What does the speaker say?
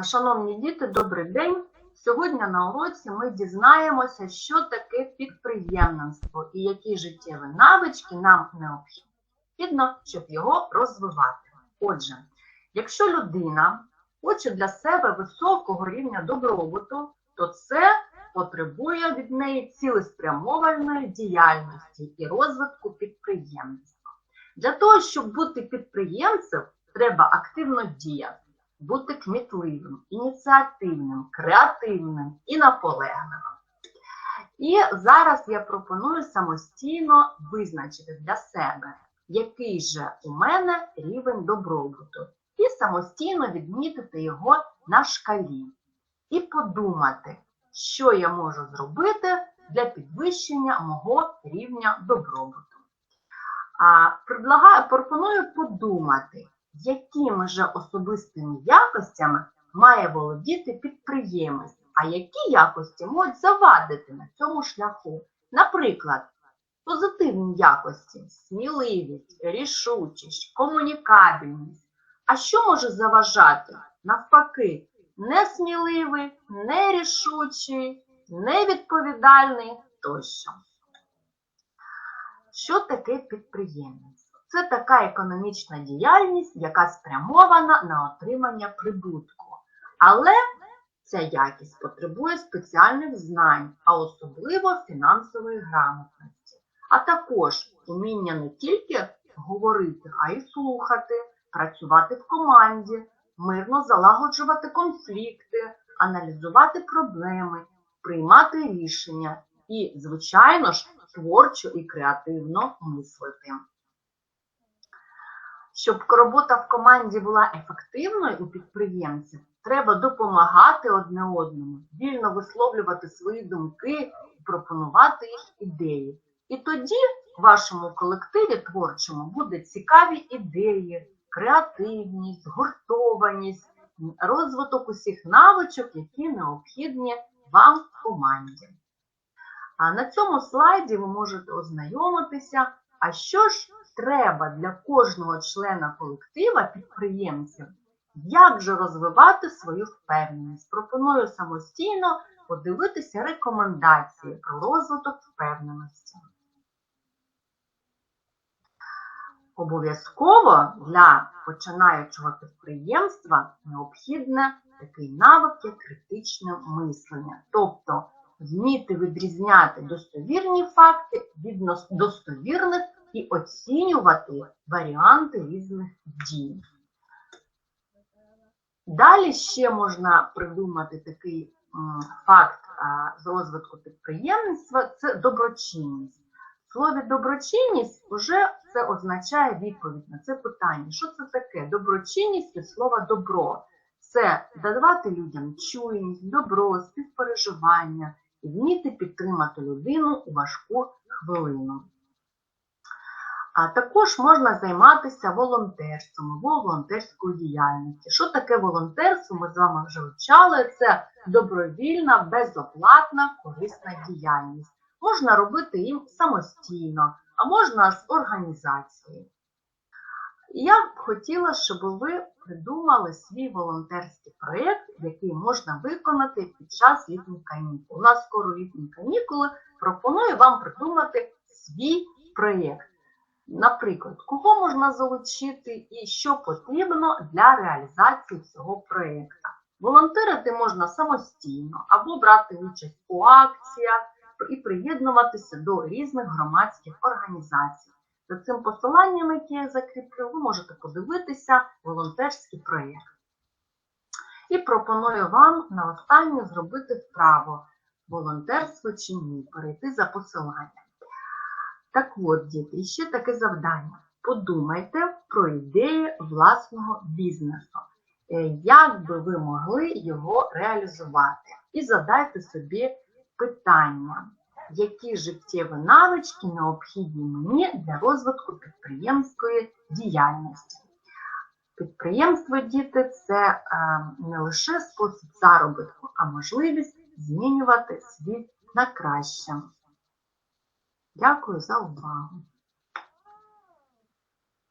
Шановні діти, добрий день! Сьогодні на уроці ми дізнаємося, що таке підприємництво і які життєві навички нам необхідно, щоб його розвивати. Отже, якщо людина хоче для себе високого рівня добробуту, то це потребує від неї цілеспрямованої діяльності і розвитку підприємництва. Для того, щоб бути підприємцем, треба активно діяти бути кмітливим, ініціативним, креативним і наполегливим. І зараз я пропоную самостійно визначити для себе, який же у мене рівень добробуту, і самостійно відмітити його на шкалі. І подумати, що я можу зробити для підвищення мого рівня добробуту. А пропоную подумати, якими же особистими якостями має володіти підприємець, а які якості можуть завадити на цьому шляху. Наприклад, позитивні якості, сміливість, рішучість, комунікабельність. А що може заважати? Навпаки, несміливий, нерішучий, невідповідальний тощо. Що таке підприємець? Це така економічна діяльність, яка спрямована на отримання прибутку. Але ця якість потребує спеціальних знань, а особливо фінансової грамотності. А також уміння не тільки говорити, а й слухати, працювати в команді, мирно залагоджувати конфлікти, аналізувати проблеми, приймати рішення і, звичайно ж, творчо і креативно мислити. Щоб робота в команді була ефективною у підприємців, треба допомагати одне одному, вільно висловлювати свої думки, пропонувати їх ідеї. І тоді в вашому колективі творчому будуть цікаві ідеї, креативність, згуртованість, розвиток усіх навичок, які необхідні вам в команді. А на цьому слайді ви можете ознайомитися, а що ж треба для кожного члена колектива підприємців, як же розвивати свою впевненість. Пропоную самостійно подивитися рекомендації про розвиток впевненості. Обов'язково для починаючого підприємства необхідне такий навик, як критичне мислення, тобто вміти відрізняти достовірні факти від достовірних і оцінювати варіанти різних дій. Далі ще можна придумати такий факт з розвитку підприємництва це доброчинність. В слові доброчинність вже це означає відповідь на це питання. Що це таке? Доброчинність від слова добро. Це давати людям чуйність, добро, співпереживання і вміти підтримати людину у важку хвилину. А також можна займатися волонтерством або волонтерською діяльністю. Що таке волонтерство? Ми з вами вже вивчали. Це добровільна, безоплатна, корисна діяльність. Можна робити їм самостійно, а можна з організацією. Я б хотіла, щоб ви придумали свій волонтерський проєкт, який можна виконати під час літніх канікул. У нас скоро літні канікули. Пропоную вам придумати свій проєкт. Наприклад, кого можна залучити і що потрібно для реалізації цього проєкту. Волонтерити можна самостійно або брати участь у акціях і приєднуватися до різних громадських організацій. За цим посиланням, яке я закріплю, ви можете подивитися волонтерський проєкт. І пропоную вам на останнє зробити вправо волонтерство чи ні, перейти за посиланням. Так от, діти, ще таке завдання. Подумайте про ідеї власного бізнесу, е, як би ви могли його реалізувати. І задайте собі питання, які життєві навички необхідні мені для розвитку підприємської діяльності. Підприємство діти це е, не лише спосіб заробітку, а можливість змінювати світ на краще. Дякую за увагу!